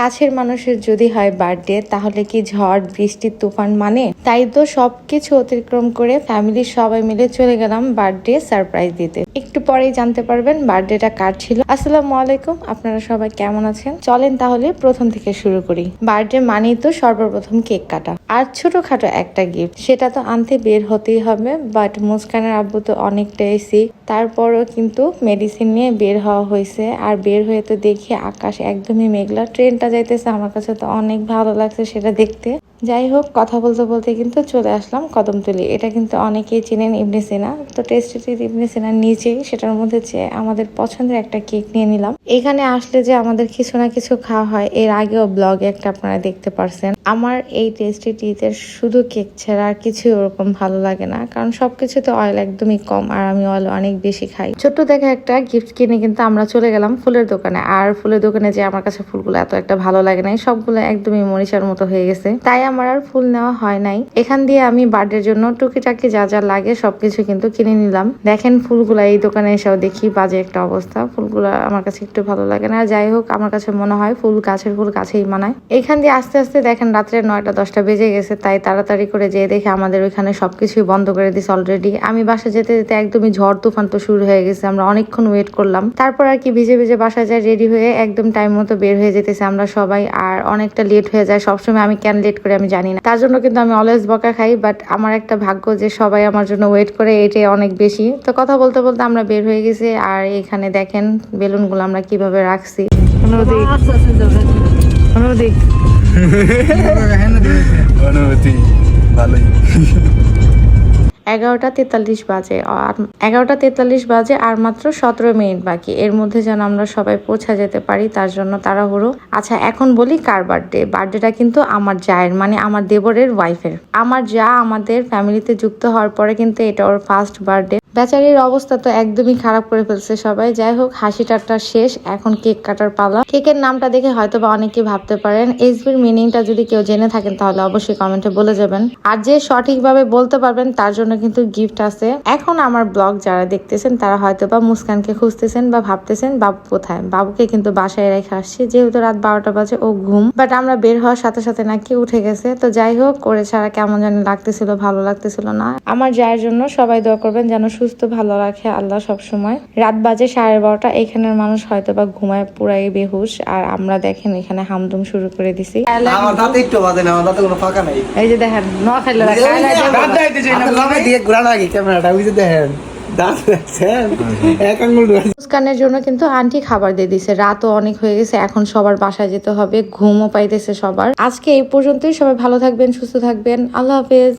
কাছের মানুষের যদি হয় বার্থডে তাহলে কি ঝড়, বৃষ্টি, তুফান মানে? তাই তো সবকিছু অতিক্রম করে ফ্যামিলির সবাই মিলে চলে গেলাম বার্থডে সারপ্রাইজ দিতে। একটু পরেই জানতে পারবেন বার্থডেটা কার ছিল। আসসালামু আলাইকুম, আপনারা সবাই কেমন আছেন? চলেন তাহলে প্রথম থেকে শুরু করি। বার্থডে মানেই তো সর্বপ্রথম কেক কাটা। আর ছোটখাটো একটা গিফট সেটা তো আনতে বের হতেই হবে বাট মুস্কানের আব্বু তো অনেকটা এসি তারপরও কিন্তু মেডিসিন নিয়ে বের হওয়া হয়েছে, আর বের হয়ে তো দেখি আকাশ একদমই মেঘলা ট্রেনটা যাইতেছে, আমার কাছে তো অনেক ভালো লাগছে সেটা দেখতে। যাই হোক, কথা বলতে বলতে কিন্তু চলে আসলাম কদমতলি, এটা কিন্তু অনেকেই চিনেন ইবনে সিনা, তো টেস্টি ইবনে সিনার নিচেই সেটার মধ্যে যে আমাদের পছন্দের একটা কেক নিয়ে নিলাম। এখানে আসলে যে আমাদের কিছু না কিছু খাওয়া হয়, এর আগেও ব্লগে একটা আপনারা দেখতে পারছেন। আমার এই টেস্টি টিতে শুধু কেক ছাড়া আর কিছু ওরকম ভালো লাগে না। কারণ সবকিছুতে অয়েল একদমই কম আর আমি অয়েল অনেক বেশি খাই। ছোট্ট দেখে একটা গিফট কিনে কিন্তু আমরা চলে গেলাম ফুলের দোকানে। আর ফুলের দোকানে যে আমার কাছে ফুলগুলো এত একটা ভালো লাগে নাই, সবগুলো একদমই মরিচার মতো হয়ে গেছে। তাই আমার আর ফুল নেওয়া হয় নাই। এখান দিয়ে আমি বার্থডের জন্য টুকিটাকি যা যা লাগে সবকিছু কিন্তু কিনে নিলাম। দেখেন ফুলগুলা এই দোকানে এসেও দেখি বাজে একটা অবস্থা। ফুলগুলো আমার কাছে একটু ভালো লাগে না। যাই হোক, আমার কাছে মনে হয় ফুল গাছের ফুল গাছেই মানায়। এখান দিয়ে আস্তে আস্তে দেখেন রাত্রে নয়টা, দশটা বেজে গেছে, তাই তাড়াতাড়ি করে যেয়ে দেখে আমাদের ওইখানে সবকিছুই বন্ধ করে দিছে অলরেডি আমি বাসা যেতে যেতে একদমই ঝড় তুফান তো শুরু হয়ে গেছে, আমরা অনেকক্ষণ ওয়েট করলাম। তারপর আর কি ভিজে ভিজে বাসা যায় রেডি হয়ে একদম টাইম মতো বের হয়ে যেতেছে আমরা সবাই, আর অনেকটা লেট হয়ে যায়। সবসময় আমি কেন লেট করে আমি জানি না। তার জন্য কিন্তু আমি অলওয়েজ বকা খাই বাট আমার একটা ভাগ্য যে সবাই আমার জন্য ওয়েট করে, এটাই অনেক বেশি। তো কথা বলতে বলতে আমরা বের হয়ে গেছি, আর এখানে দেখেন বেলুনগুলো আমরা কীভাবে রাখছি। অনুভূতি অনুভূতি অনুভূতি ভালোই। এগারোটা তেতাল্লিশ বাজে আর এগারোটা তেতাল্লিশ বাজে আর মাত্র সতেরো মিনিট বাকি। এর মধ্যে যেন আমরা সবাই পৌঁছা যেতে পারি তার জন্য তাড়াহুড়ো। আচ্ছা এখন বলি কার বার্থডে বার্থডেটা কিন্তু আমার জায়ের মানে আমার দেবরের ওয়াইফের আমার যা আমাদের ফ্যামিলিতে যুক্ত হওয়ার পরে কিন্তু এটা ওর ফার্স্ট বার্থডে বেচারির অবস্থা তো একদমই খারাপ করে ফেলছে সবাই। যাই হোক, হাসি ঠাট্টা শেষ। এখন কেক কাটার পালা। কেকের নামটা দেখে হয়তো বা অনেকে ভাবতে পারেন, এসবির মিনিংটা যদি কেউ জেনে থাকেন তাহলে অবশ্যই কমেন্টে বলে যাবেন। আর যে সঠিকভাবে বলতে পারবেন, তার জন্য কিন্তু গিফট আছে। এখন আমার ব্লগ যারা দেখতেছেন, তারা হয়তো বা মুস্কানকে খুঁজতেছেন বা ভাবতেছেন, বাবু কোথায়? বাবুকে কিন্তু বাসায় রেখে আসছি। যেহেতু রাত বারোটা বাজে, ও ঘুম। বাট আমরা বের হওয়ার সাথে সাথে নাকি উঠে গেছে। তো যাই হোক করে ছাড়া কেমন জানি লাগতেছিল, ভালো লাগতেছিল না। আমার যায়ের জন্য সবাই দোয়া করবেন যেন সুস্থ ভালো রাখে আল্লাহ সব সময় রাত বাজে সাড়ে বারোটা এখানের মানুষ হয়তো বা ঘুমায় পুরাই বেহুশ। আর আমরা দেখেন এখানে হামদুম শুরু করে দিছি। আমার দাঁতে একটু বাজে না দাঁতে কোনো ফাঁকা নাই। এই যে দেখেন না দেখেন। মুস্কানের জন্য কিন্তু আন্টি খাবার দিয়ে দিছে রাতও অনেক হয়ে গেছে এখন সবার বাসায় যেতে হবে ঘুমও পাইতেছে সবার। আজকে এই পর্যন্তই সবাই ভালো থাকবেন সুস্থ থাকবেন আল্লাহ হাফেজ।